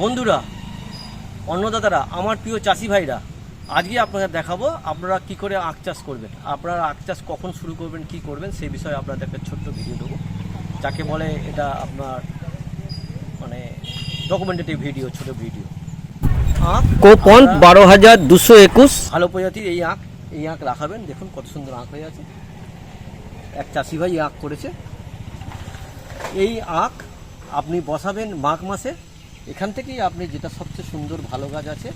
বন্ধুরা অন্নদাতারা আমার প্রিয় চাষি ভাইরা আজকে আপনাদের দেখাবো আপনারা কি করে আখ চাষ করবেন আপনারা আখ চাষ কখন শুরু করবেন কি করবেন সেই বিষয়ে আপনাদের একটা ছোট্ট ভিডিও দেবো যাকে বলে এটা আপনার মানে ডকুমেন্টেটিভ ভিডিও ছোট ভিডিও আখ কোপন বারো হাজার দুশো একুশ। ভালো প্রজাতির এই আখ এই আখ রাখাবেন দেখুন কত সুন্দর আখ হয়ে আছে। এক চাষি ভাই আখ করেছে। এই আখ আপনি বসাবেন মাঘ মাসে এখান থেকেই আপনি যেটা সবচেয়ে সুন্দর ভালো গাছ আছে,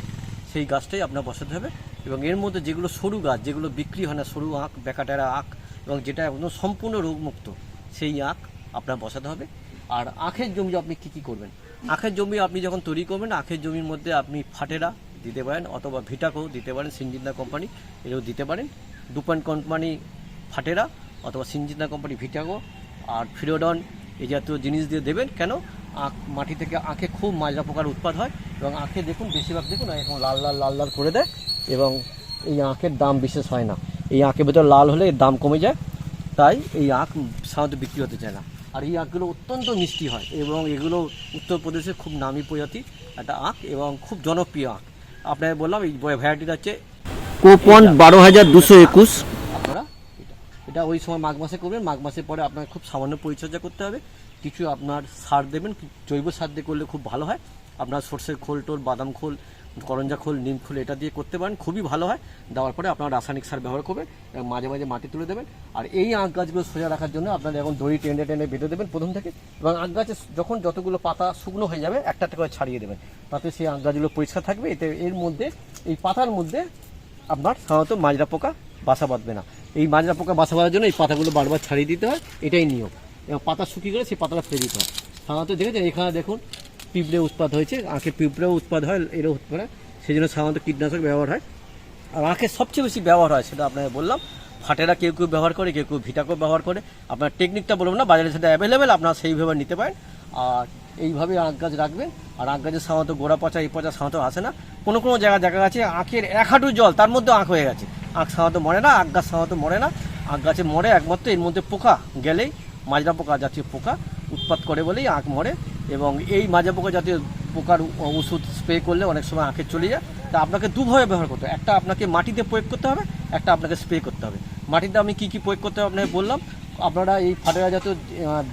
সেই গাছটাই আপনার বসাতে হবে। এবং এর মধ্যে যেগুলো সরু গাছ, যেগুলো বিক্রি হয় না, সরু আখ বেকাটেরা আখ এবং যেটা একদম সম্পূর্ণ রোগমুক্ত, সেই আখ আপনার বসাতে হবে। আর আখের জমি আপনি কি কি করবেন? আখের জমি আপনি যখন তৈরি করবেন, আখের জমির মধ্যে আপনি ফাটেরা দিতে পারেন অথবা ভিটাকো দিতে পারেন, সিনজিন্দা কোম্পানি এও দিতে পারেন। দু পয়েন্ট কোম্পানি ফাটেরা অথবা সিনজিন্দা কোম্পানি ভিটাকো। আর ফিরোডন এই জাতীয় জিনিস দিয়ে দেবেন। কেন? আখ মাটি থেকে আখে খুব মাজরা পোকার উৎপাদ হয় এবং আখে দেখুন বেশিরভাগ দেখুন এখন লাল লাল লাল লাল করে দেয় এবং এই আখের দাম বিশেষ হয় না। এই আখের ভেতর লাল হলে এর দাম কমে যায় তাই এই আখ সাধারণত বিক্রি হতে চায় না। আর এই আখগুলো অত্যন্ত মিষ্টি হয় এবং এগুলো উত্তরপ্রদেশের খুব নামি প্রজাতি একটা আখ এবং খুব জনপ্রিয় আখ। আপনাকে বললাম এই ভ্যারাইটিটা হচ্ছে কোপন বারো হাজার দুশো একুশ। এটা ওই সময় মাঘ মাসে করবেন। মাঘ মাসের পরে আপনার খুব সামান্য পরিচর্যা করতে হবে। কিছু আপনার সার দেবেন। জৈব সার দিয়ে করলে খুব ভালো হয়। আপনার সর্ষের খোল টোল, বাদাম খোল, করঞ্জা খোল, নিম খোল, এটা দিয়ে করতে পারেন। খুবই ভালো হয়। দেওয়ার পরে আপনার রাসায়নিক সার ব্যবহার করবেন এবং মাঝে মাঝে মাটি তুলে দেবেন। আর এই আখ গাছগুলো সোজা রাখার জন্য আপনার এখন দড়ি টেনে টেনে বেঁধে দেবেন প্রথম থেকে। এবং আখ গাছে যখন যতগুলো পাতা শুকনো হয়ে যাবে, একটা একটা করে ছাড়িয়ে দেবেন। তাতে সেই আখ গাছগুলো পরিষ্কার থাকবে। এতে এর মধ্যে, এই পাতার মধ্যে আপনার সাধারণত মাজরা পোকা বাসা বাঁধবে না। এই মাজরা পোকা বাসা বাঁধার জন্য এই পাতাগুলো বারবার ছাড়িয়ে দিতে হয়, এটাই নিয়ম। এবং পাতা শুকিয়ে গেলে সেই পাতাটা ফেলে দিতে হয়। সাধারণত দেখেছেন, এখানে দেখুন, পিঁপড়ে উৎপাদ হয়েছে, আঁখে পিঁপড়েও উৎপাদ হয়, এরও উৎপাদ হয়। সেই জন্য সাধারণত কীটনাশক ব্যবহার হয়। আর আখের সবচেয়ে বেশি ব্যবহার হয়, সেটা আপনাকে বললাম, ফাটেরা কেউ কেউ ব্যবহার করে, কেউ কেউ ভিটাকো ব্যবহার করে। আপনার টেকনিকটা বলব না, বাজারে সেটা অ্যাভেলেবেল আপনারা সেইভাবে নিতে পারেন। আর এইভাবে আখ গাছ রাখবেন। আর আখ গাছের সাধারণত গোড়া পচা এই পচা সাধারণত আসে না। কোনো কোনো জায়গা দেখা গেছে, আঁখের এক হাঁটু জল, তার মধ্যে আখ হয়ে গেছে। আখ সাধারণত মরে না, আখ গাছ সাধারণত মরে না। আখ গাছে মরে একমাত্র এর মধ্যে পোকা গেলেই, মাজরা পোকা জাতীয় পোকা উৎপাত করে বলেই আখ মরে এবং এই মাজরা পোকা জাতীয় পোকার ওষুধ স্প্রে করলে অনেক সময় আখে চলে যায়। তা আপনাকে দুভাবে ব্যবহার করতে হবে। একটা আপনাকে মাটিতে প্রয়োগ করতে হবে, একটা আপনাকে স্প্রে করতে হবে। মাটিতে আমি কী কী প্রয়োগ করতে হবে আপনাকে বললাম। আপনারা এই ফাটেরা জাতীয়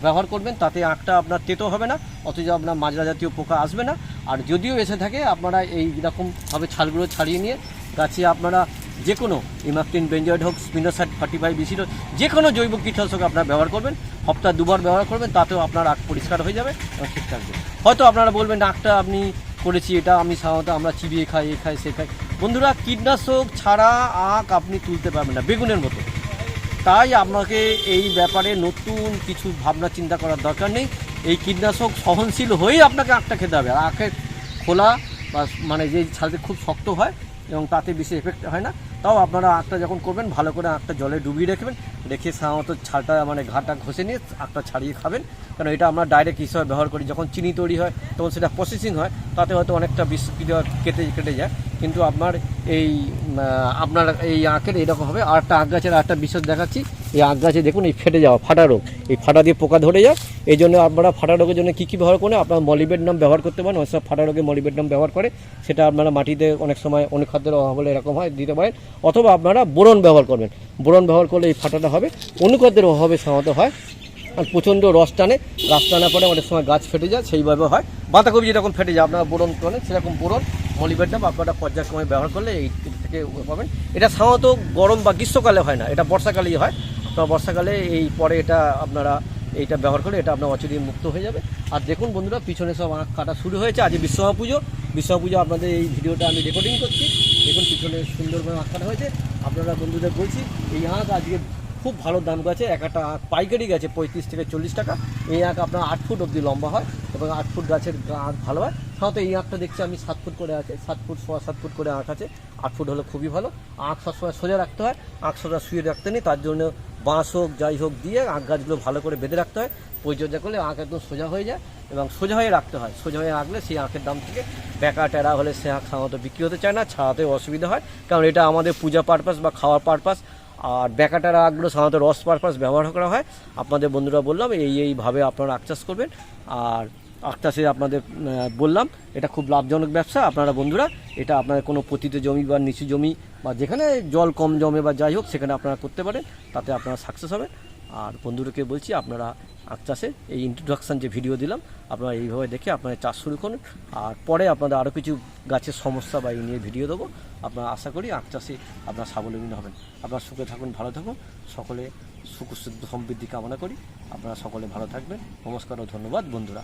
ব্যবহার করবেন, তাতে আখটা আপনার তেতো হবে না, অথচ আপনার মাজরা জাতীয় পোকা আসবে না। আর যদিও এসে থাকে, আপনারা এই রকমভাবে ছালগুলো ছাড়িয়ে নিয়ে গাছে আপনারা যে কোনো ইমাকটিন বেঞ্জয়েড হোক স্পিনোসাইড ফার্টি ফাইভ বিসিড যে কোনো জৈব কীটনাশক আপনারা ব্যবহার করবেন সপ্তাহে দুবার ব্যবহার করবেন, তাতেও আপনার আখ পরিষ্কার হয়ে যাবে এবং ঠিক থাকবে। হয়তো আপনারা বলবেন, আখটা আপনি করেছি, এটা আমি সাধারণত আমরা চিবিয়ে খাই, এ খাই, সে খাই। বন্ধুরা, কীটনাশক ছাড়া আখ আপনি তুলতে পারবেন না, বেগুনের মতো। তাই আপনাকে এই ব্যাপারে নতুন কিছু ভাবনা, চিন্তা করার দরকার নেই। এই কীটনাশক সহনশীল হয়েই আপনাকে আখটা খেতে হবে। আর আখের খোলা বা মানে যে ছালতে খুব শক্ত হয় এবং তাতে বেশি এফেক্ট হয় না। তাও আপনারা আঁকটা যখন করবেন, ভালো করে আঁকটা জলে ডুবিয়ে রাখবেন, রেখে সাধারণত ছালটা মানে ঘাটা ঘষে নিয়ে আঁকটা ছাড়িয়ে খাবেন। কারণ এটা আমরা ডাইরেক্ট হিসাবে ব্যবহার করি। যখন চিনি তৈরি হয়, তখন সেটা প্রসেসিং হয়, তাতে হয়তো অনেকটা বিষ কেটে কেটে যায়। কিন্তু আপনার এই আপনার এই আঁকের এরকম হবে। আর একটা আঁক গাছের আরেকটা বিশেষ দেখাচ্ছি। এই আখ গাছে দেখুন, এই ফেটে যাওয়া, ফাটা রোগ। এই ফাটা দিয়ে পোকা ধরে যায় এই জন্য আপনারা ফাটা রোগের জন্য কী কী ব্যবহার করেন, আপনারা মলিবেড নাম ব্যবহার করতে পারেন অনেক সময় ফাটা রোগে মলিবেড নাম ব্যবহার করে, সেটা আপনারা মাটিতে অনেক সময় অনুখাদ্যের অভাব হলে এরকম হয়, দিতে পারেন। অথবা আপনারা বোরন ব্যবহার করবেন। বোরন ব্যবহার করলে এই ফাটাটা হবে, অনুখাদ্যের অভাবে সাধারণত হয়, আর প্রচণ্ড রস টানে। রাস টানার পরে অনেক সময় গাছ ফেটে যায়, সেইভাবে হয়। বাঁধাকপি যেরকম ফেটে যায়, আপনারা বোরন করেন সেরকম বোরন মলিবেডনাম আপনারা পর্যায়ক্রমে ব্যবহার করলে এই থেকে পাবেন। এটা সাধারণত গরম বা গ্রীষ্মকালে হয় না, এটা বর্ষাকালেই হয়। আপনারা বর্ষাকালে এই পরে এটা আপনারা এইটা ব্যবহার করলে এটা আপনার অচুরি মুক্ত হয়ে যাবে। আর দেখুন বন্ধুরা, পিছনে সব আঁখ কাটা শুরু হয়েছে। আজ বিশ্বকর্মা পুজো বিশ্বকর্মা পুজো আপনাদের এই ভিডিওটা আমি রেকর্ডিং করছি। দেখুন, পিছনে সুন্দরভাবে আঁখ কাটা হয়েছে। আপনারা বন্ধুদের বলছি, এই আঁখ আজকে খুব ভালো দাম গেছে। এক একটা আখ পাইকারি গেছে পঁয়ত্রিশ থেকে চল্লিশ টাকা। এই আখ আপনার আট ফুট অবধি লম্বা হয় এবং আট ফুট গাছের আখ ভালো হয়। সাধারণত এই আঁকটা দেখছি আমি সাত ফুট করে আছে, সাত ফুট সোয়া সাত ফুট করে আখ আছে। আট ফুট হলে খুবই ভালো। আখ সবসময় সোজা রাখতে হয়। আখ সোজা শুয়ে রাখতে নেই, তার জন্য বাঁশ হোক, যাই হোক দিয়ে আখ গাছগুলো ভালো করে বেঁধে রাখতে হয়। পরিচর্যা করলে আখ একদম সোজা হয়ে যায় এবং সোজা হয়ে রাখতে হয়। সোজা হয়ে রাখলে সেই আখের দাম থেকে বেকা টেরা হলে সে আখ সাধারণত বিক্রি হতে চায় না ছাড়াতে অসুবিধা হয়। কারণ এটা আমাদের পূজা পারপাস বা খাওয়ার পারপাস আর ব্যাকাটারা আখগুলো সাধারণত রস পারপাস ব্যবহার করা হয়। আপনাদের বন্ধুরা বললাম, এই এইভাবে আপনারা আখ চাষ করবেন। আর চাষে আপনাদের বললাম, এটা খুব লাভজনক ব্যবসা। আপনারা বন্ধুরা, এটা আপনার কোনো পতিত জমি বা নিচু জমি বা যেখানে জল কম জমে বা যাই হোক, সেখানে আপনারা করতে পারেন, তাতে আপনারা সাকসেস হবে। আর বন্ধুদেরকে বলছি, আপনারা আখ চাষে এই ইন্ট্রোডাকশান যে ভিডিও দিলাম, আপনারা এইভাবে দেখে আপনারা চাষ শুরু করুন। আর পরে আপনাদের আরও কিছু গাছের সমস্যা বা এই নিয়ে ভিডিও দেবো। আপনারা আশা করি আখ চাষে আপনারা স্বাবলম্বী হবেন। আপনারা সুখে থাকুন, ভালো থাকুন। সকলে সুখ সমৃদ্ধি কামনা করি। আপনারা সকলে ভালো থাকবেন। নমস্কার ও ধন্যবাদ বন্ধুরা।